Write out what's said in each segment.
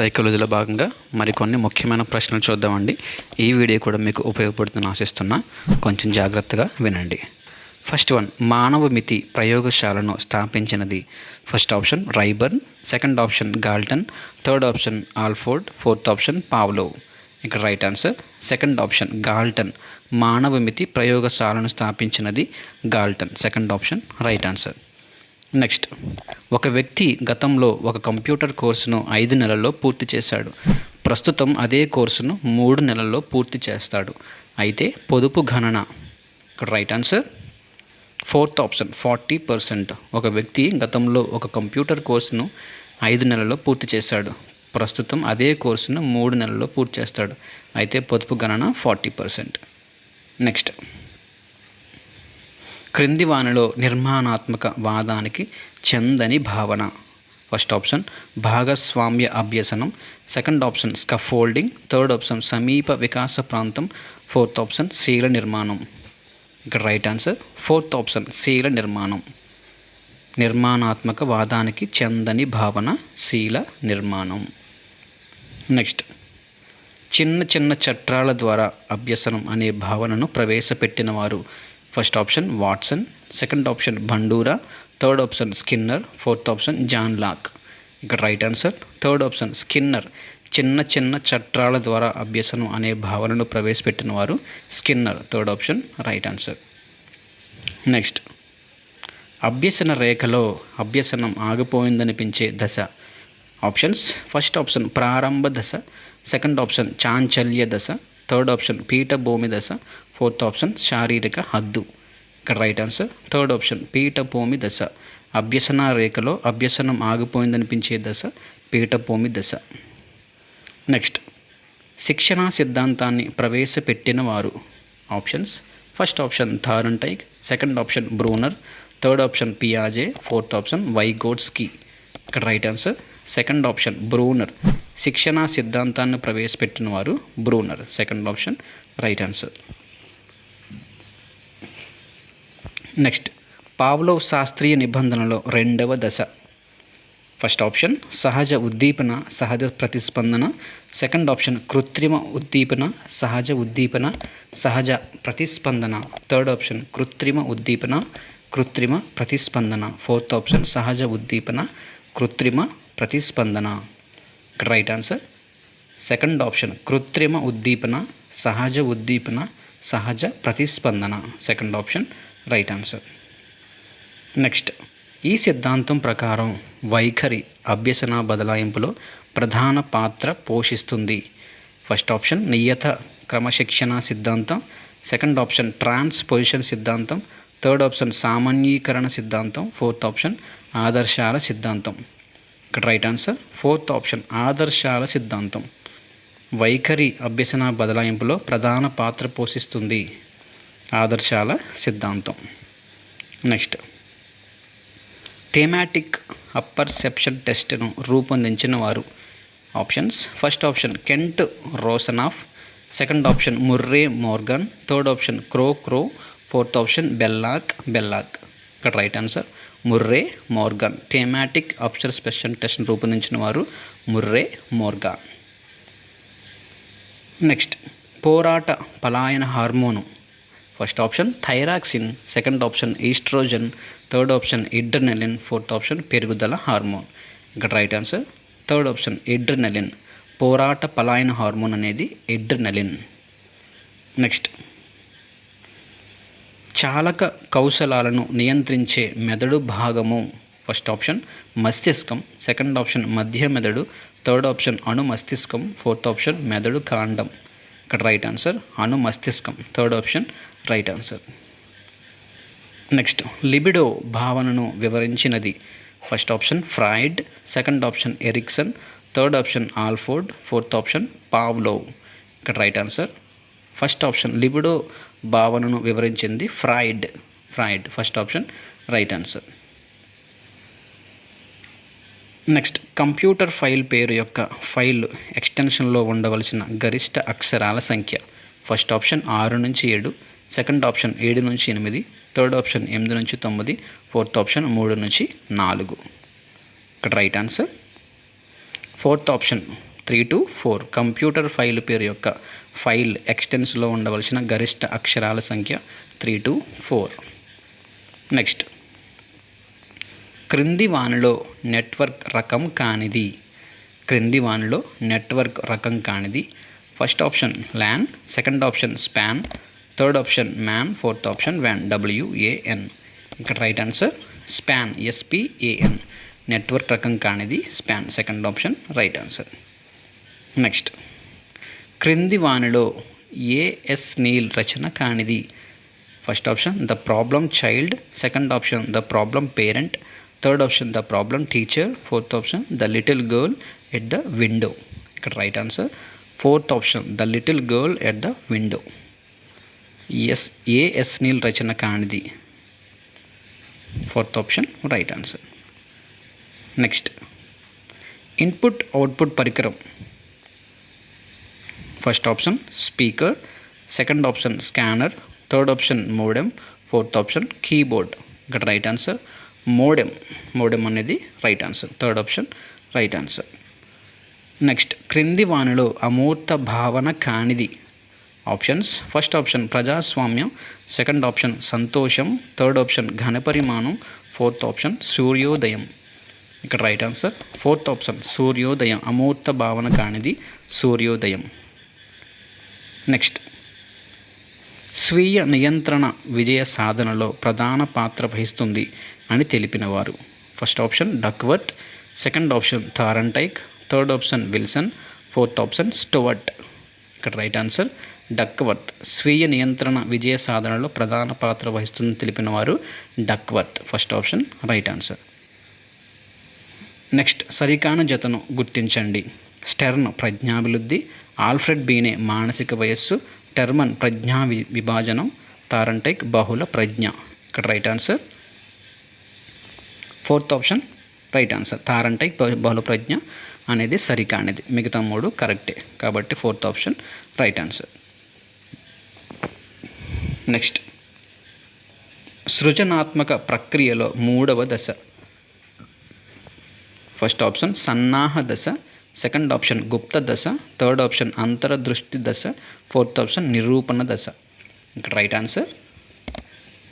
సైకాలజీలో భాగంగా మరికొన్ని ముఖ్యమైన ప్రశ్నలు చూద్దామండి. ఈ వీడియో కూడా మీకు ఉపయోగపడుతుందని ఆశిస్తున్నా. కొంచెం జాగ్రత్తగా వినండి. ఫస్ట్ వన్ మానవ మితి ప్రయోగశాలను స్థాపించినది. First option Rayburn second option Galton third option Alford fourth option Pavlov ఇక్కడ right answer second option Galton మానవ మితి ప్రయోగశాలను స్థాపించినది Galton second option right answer next. ఒక వ్యక్తి గతంలో ఒక కంప్యూటర్ కోర్సును ఐదు నెలల్లో పూర్తి చేశాడు. ప్రస్తుతం అదే కోర్సును మూడు నెలల్లో పూర్తి చేస్తాడు. అయితే పొదుపు గణన. ఇక్కడ right answer? Fourth option forty percent. ఒక వ్యక్తి గతంలో ఒక కంప్యూటర్ కోర్సును ఐదు నెలల్లో పూర్తి చేశాడు. ప్రస్తుతం అదే కోర్సును మూడు నెలల్లో పూర్తి చేస్తాడు. అయితే పొదుపు గణన ఫార్టీ పర్సెంట్. నెక్స్ట్. క్రింది వానిలో నిర్మాణాత్మక వాదానికి చెందని భావన. ఫస్ట్ ఆప్షన్ భాగస్వామ్య అభ్యసనం. Second option scaffolding third option సమీప వికాస ప్రాంతం. ఫోర్త్ ఆప్షన్ శీల నిర్మాణం. ఇక్కడ రైట్ ఆన్సర్ ఫోర్త్ ఆప్షన్ శీల నిర్మాణం. నిర్మాణాత్మక వాదానికి చెందని భావన శీల నిర్మాణం. నెక్స్ట్ చిన్న చిన్న చట్రాల ద్వారా అభ్యసనం అనే భావనను ప్రవేశపెట్టిన వారు first option Watson second option Bandura third option Skinner fourth option John Locke. ఇక్కడ right answer third option Skinner. చిన్న చిన్న చట్రాల ద్వారా అభ్యసనం అనే భావనను ప్రవేశపెట్టిన వారు Skinner third option right answer. Next అభ్యసన రేఖలో అభ్యసనం ఆగిపోయిందనిపించే దశ. ఆప్షన్స్ ఫస్ట్ ఆప్షన్ ప్రారంభ దశ సెకండ్ ఆప్షన్ చాంచల్య దశ థర్డ్ ఆప్షన్ పీఠభూమి దశ ఫోర్త్ ఆప్షన్ శారీరక హద్దు ఇక్కడ రైట్ ఆన్సర్ థర్డ్ ఆప్షన్ పీఠభూమి దశ అభ్యసన రేఖలో అభ్యసనం ఆగిపోయిందనిపించే దశ పీఠభూమి దశ నెక్స్ట్ శిక్షణా సిద్ధాంతాన్ని ప్రవేశపెట్టిన వారు. Options first option Thorndike second option Bruner third option పియాజే fourth option Vygotsky ఇక్కడ right answer second option Bruner శిక్షణా సిద్ధాంతాన్ని ప్రవేశపెట్టిన వారు Bruner. Second option right answer. Next Pavlov శాస్త్రీయ నిబంధనలో రెండవ దశ. ఫస్ట్ ఆప్షన్ సహజ ఉద్దీపన సహజ ప్రతిస్పందన. సెకండ్ ఆప్షన్ కృత్రిమ ఉద్దీపన సహజ ఉద్దీపన సహజ ప్రతిస్పందన. థర్డ్ ఆప్షన్ కృత్రిమ ఉద్దీపన కృత్రిమ ప్రతిస్పందన. ఫోర్త్ ఆప్షన్ సహజ ఉద్దీపన కృత్రిమ ప్రతిస్పందన. ఇక్కడ రైట్ ఆన్సర్ సెకండ్ ఆప్షన్ కృత్రిమ ఉద్దీపన సహజ ఉద్దీపన సహజ ప్రతిస్పందన. Second option right answer next ఈ సిద్ధాంతం ప్రకారం వైఖరి అభ్యసన బదలాయింపులో ప్రధాన పాత్ర పోషిస్తుంది. ఫస్ట్ ఆప్షన్ నియత క్రమశిక్షణ సిద్ధాంతం. సెకండ్ ఆప్షన్ ట్రాన్స్పోజిషన్ సిద్ధాంతం. థర్డ్ ఆప్షన్ సామాన్యీకరణ సిద్ధాంతం. ఫోర్త్ ఆప్షన్ ఆదర్శాల సిద్ధాంతం. ఇక్కడ రైట్ ఆన్సర్ ఫోర్త్ ఆప్షన్ ఆదర్శాల సిద్ధాంతం. వైఖరి అభ్యసన బదలాయింపులో ప్రధాన పాత్ర పోషిస్తుంది ఆదర్శాల సిద్ధాంతం. నెక్స్ట్ థెమాటిక్ అప్పర్సెప్షన్ టెస్ట్ను రూపొందించిన వారు. Options first option Kent Rosanoff second option Murray Morgan third option Crow Crow fourth option Bellak Bellak ఇక్కడ right answer Murray Morgan. Thematic apperception టెస్ట్ను రూపొందించిన వారు ముర్రే మోర్గాన్. నెక్స్ట్ పోరాట పలాయన hormone. First option thyroxine. Second option oestrogen. Third option adrenaline. Fourth option పెరుగుదల hormone. ఇక్కడ right answer third option adrenaline. పోరాట పలాయన hormone అనేది ఇడ్రనెలిన్. Next చాలక కౌశలాలను నియంత్రించే మెదడు భాగము. ఫస్ట్ ఆప్షన్ మస్తిష్కం. సెకండ్ ఆప్షన్ మధ్య మెదడు. థర్డ్ ఆప్షన్ అణు మస్తిష్కం. ఫోర్త్ ఆప్షన్ మెదడు కాండం. ఇక్కడ రైట్ ఆన్సర్ అణు మస్తిష్కం. Third option right answer next libido భావనను వివరించినది. First option Freud second option Erikson third option Alford fourth option Pavlov ఇక్కడ right answer first option libido భావనను వివరించింది Freud. Freud first option right answer. Next computer file పేరు యొక్క file ఎక్స్టెన్షన్లో ఉండవలసిన గరిష్ట అక్షరాల సంఖ్య. ఫస్ట్ ఆప్షన్ ఆరు నుంచి ఏడు. సెకండ్ ఆప్షన్ ఏడు నుంచి ఎనిమిది. థర్డ్ ఆప్షన్ ఎనిమిది నుంచి తొమ్మిది. ఫోర్త్ ఆప్షన్ మూడు నుంచి నాలుగు. ఇక్కడ right answer. Fourth option three to four. Computer file పేరు యొక్క ఫైల్ ఎక్స్టెన్స్లో ఉండవలసిన గరిష్ట అక్షరాల సంఖ్య త్రీ టు ఫోర్. నెక్స్ట్. క్రింది వానిలో నెట్వర్క్ రకం కానిది. క్రింది వానిలో నెట్వర్క్ రకం కానిది. First option LAN second option SPAN third option MAN fourth option van W A N ఇక్కడ right answer SPAN S P A N network రకం కానిది SPAN second option right answer. Next. క్రింది వానిలో ఏఎస్ నీల్ రచన కానిది? First option the problem child. Second option the problem parent. Third option the problem teacher. Fourth option the little girl at the window. ఇక్కడ right answer. Fourth option the little girl at the window. S A S Neill రచన కానిది? Fourth option right answer. Next. Input output పరికరం. First option speaker second option scanner third option modem fourth option keyboard. ఇక్కడ right answer modem. Modem అనేది right answer. Third option right answer. Next క్రింది వాణిలో అమూర్త భావన కానిది. Options first option ప్రజాస్వామ్యం second option సంతోషం థర్డ్ ఆప్షన్ ఘనపరిమాణం ఫోర్త్ ఆప్షన్ సూర్యోదయం. ఇక్కడ రైట్ ఆన్సర్ ఫోర్త్ ఆప్షన్ సూర్యోదయం అమూర్త భావన కానిది సూర్యోదయం. నెక్స్ట్. స్వీయ నియంత్రణ విజయ సాధనలో ప్రధాన పాత్ర వహిస్తుంది అని తెలిపినవారు. First option Duckworth. Second option Thorndike. Third option Wilson. Fourth option Stewart. ఇక్కడ రైట్ ఆన్సర్ డక్వర్త్. స్వీయ నియంత్రణ విజయ సాధనలో ప్రధాన పాత్ర వహిస్తుందని తెలిపిన వారు Duckworth. First option right answer. Next సరికాన జతను గుర్తించండి. స్టెర్న్ ప్రజ్ఞాభివృద్ధి. ఆల్ఫ్రెడ్ బీనే మానసిక వయస్సు టెర్మన్ ప్రజ్ఞా వి- విభాజనం తారంటైక్ బహుళ ప్రజ్ఞ. ఇక్కడ right answer. Fourth option right answer. Thorndike బహుళ ప్రజ్ఞ అనేది సరికానిది. మిగతా మూడు కరెక్టే. కాబట్టి fourth option right answer. Next. సృజనాత్మక ప్రక్రియలో మూడవ దశ. ఫస్ట్ ఆప్షన్ సన్నాహ దశ. సెకండ్ ఆప్షన్ గుప్త దశ థర్డ్ ఆప్షన్ అంతరదృష్టి దశ ఫోర్త్ ఆప్షన్ నిరూపణ దశ ఇక్కడ రైట్ ఆన్సర్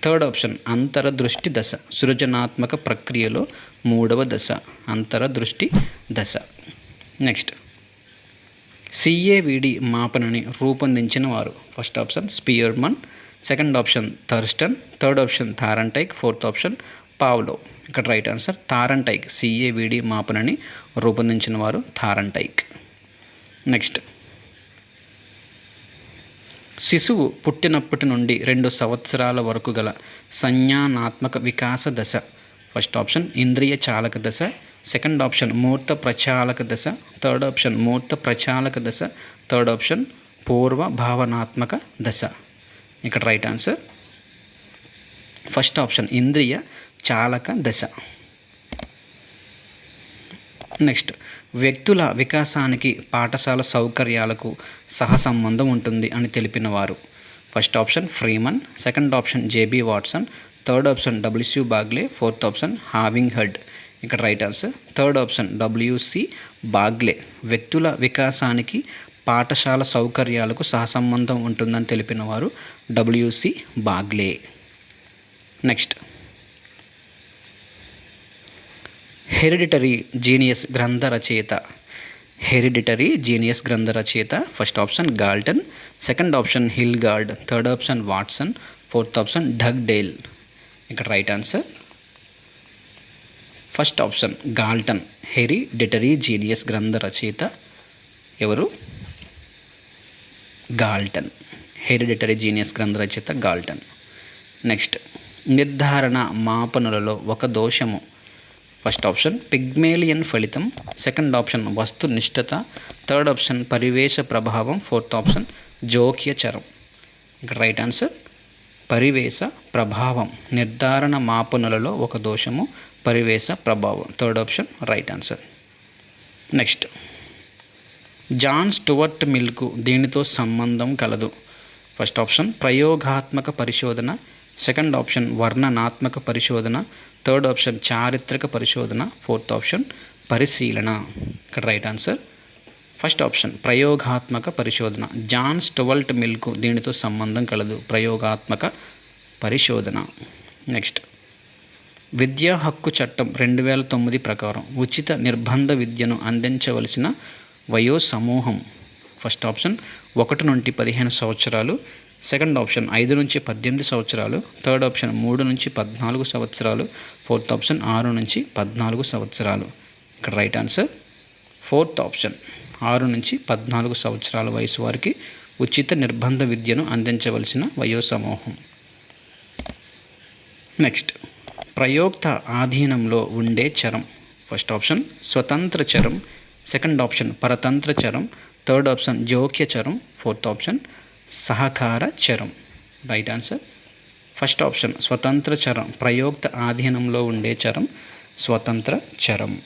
థర్డ్ ఆప్షన్ అంతరదృష్టి దశ సృజనాత్మక ప్రక్రియలో మూడవ దశ అంతరదృష్టి దశ నెక్స్ట్ సిఏవిడి మాపనని రూపొందించిన వారు first option Spearman second option Thurstone third option Thorndike fourth option Pavlov. ఇక్కడ రైట్ ఆన్సర్ థారంటైక్ సిఏవిడి మాపనని రూపొందించిన వారు థారంటైక్ నెక్స్ట్. శిశువు పుట్టినప్పటి నుండి రెండు సంవత్సరాల వరకు గల సంజ్ఞానాత్మక వికాస దశ. ఫస్ట్ ఆప్షన్ ఇంద్రియ చాలక దశ. సెకండ్ ఆప్షన్ మూర్త ప్రచాలక దశ. థర్డ్ ఆప్షన్ మూర్త ప్రచాలక దశ. థర్డ్ ఆప్షన్ పూర్వ భావనాత్మక దశ. ఇక్కడ రైట్ ఆన్సర్. ఫస్ట్ ఆప్షన్ ఇంద్రియ చాలక దశ. నెక్స్ట్ వ్యక్తుల వికాసానికి పాఠశాల సౌకర్యాలకు సహసంబంధం ఉంటుంది అని తెలిపిన వారు first option Freeman. Second option J B Watson. Third option W C Bagley. Fourth option having హెడ్. ఇక్కడ right answer third option W C Bagley. వ్యక్తుల వికాసానికి పాఠశాల సౌకర్యాలకు సహసంబంధం ఉంటుందని తెలిపిన వారు W C Bagley. Next hereditary genius గ్రంథ రచయిత. హెరిడిటరీ జీనియస్ గ్రంథ రచయిత. First option Galton second option Hilgard third option Watson fourth option Dugdale ఇక్కడ right answer. First option Galton hereditary genius గ్రంథ రచయిత. ఎవరు? గాల్టన్ హెరిడిటరీ జీనియస్ గ్రంథ రచయిత గాల్టన్. నెక్స్ట్ నిర్ధారణ మాపనులలో ఒక దోషము ఫస్ట్ ఆప్షన్ పిగ్మేలియన్ ఫలితం. సెకండ్ ఆప్షన్ వస్తునిష్టత. థర్డ్ ఆప్షన్ పరివేశ ప్రభావం. ఫోర్త్ ఆప్షన్ జోక్యచరం ఇక్కడ రైట్ ఆన్సర్ పరివేశ ప్రభావం. నిర్ధారణ మాపనులలో ఒక దోషము పరివేశ ప్రభావం. Third option right answer. Next John Stuart milk దీనితో సంబంధం కలదు? ఫస్ట్ ఆప్షన్ ప్రయోగాత్మక పరిశోధన. సెకండ్ ఆప్షన్ వర్ణనాత్మక పరిశోధన థర్డ్ ఆప్షన్ చారిత్రక పరిశోధన ఫోర్త్ ఆప్షన్ పరిశీలన. ఇక్కడ రైట్ ఆన్సర్. ఫస్ట్ ఆప్షన్ ప్రయోగాత్మక పరిశోధన. జాన్ స్టువల్ట్ మిల్కు దీనితో సంబంధం కలదు. ప్రయోగాత్మక పరిశోధన. నెక్స్ట్. విద్యా హక్కు చట్టం రెండు వేల తొమ్మిది ప్రకారం ఉచిత నిర్బంధ విద్యను అందించవలసిన వయో సమూహం ఫస్ట్ ఆప్షన్ ఒకటి నుండి పదిహేను సంవత్సరాలు. సెకండ్ ఆప్షన్ ఐదు నుంచి పద్దెనిమిది సంవత్సరాలు థర్డ్ ఆప్షన్ మూడు నుంచి పద్నాలుగు సంవత్సరాలు ఫోర్త్ ఆప్షన్ ఆరు నుంచి పద్నాలుగు సంవత్సరాలు. ఇక్కడ రైట్ ఆన్సర్ ఫోర్త్ ఆప్షన్ ఆరు నుంచి పద్నాలుగు సంవత్సరాల వయసు వారికి ఉచిత నిర్బంధ విద్యను అందించవలసిన వయో సమూహం నెక్స్ట్ ప్రయోక్త ఆధీనంలో ఉండే చరం. ఫస్ట్ ఆప్షన్ స్వతంత్ర చరం. సెకండ్ ఆప్షన్ పరతంత్ర చరం. థర్డ్ ఆప్షన్ జోక్య చరం. ఫోర్త్ ఆప్షన్ సహకార చరం. రైట్ ఆన్సర్ ఫస్ట్ ఆప్షన్ స్వతంత్ర చరం. ప్రయోక్త ఆధీనంలో ఉండే చరం స్వతంత్ర చరం.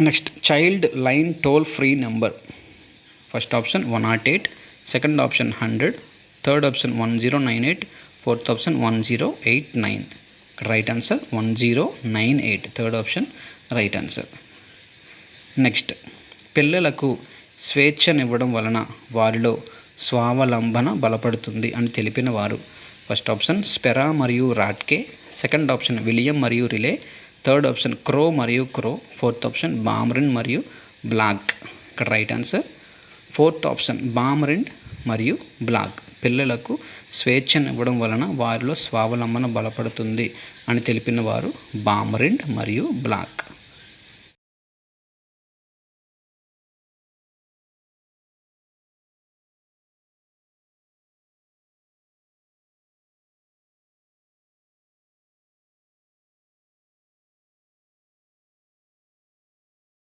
Next child line toll free number first option one nought eight second option hundred third option one zero nine eight fourth option one zero eight nine right answer one zero nine eight third option right answer next పిల్లలకు స్వేచ్ఛనివ్వడం వలన వారిలో స్వావలంబన బలపడుతుంది అని తెలిపిన వారు. First option Spera మరియు రాట్కే. సెకండ్ ఆప్షన్ విలియం మరియు రిలే. థర్డ్ ఆప్షన్ క్రో మరియు క్రో. ఫోర్త్ ఆప్షన్ బామ్రిన్ మరియు బ్లాక్. ఇక్కడ right answer. Fourth option Baumrind మరియు బ్లాక్. పిల్లలకు స్వేచ్ఛనివ్వడం వలన వారిలో స్వావలంబన బలపడుతుంది అని తెలిపిన వారు బామరిండ్ మరియు బ్లాక్.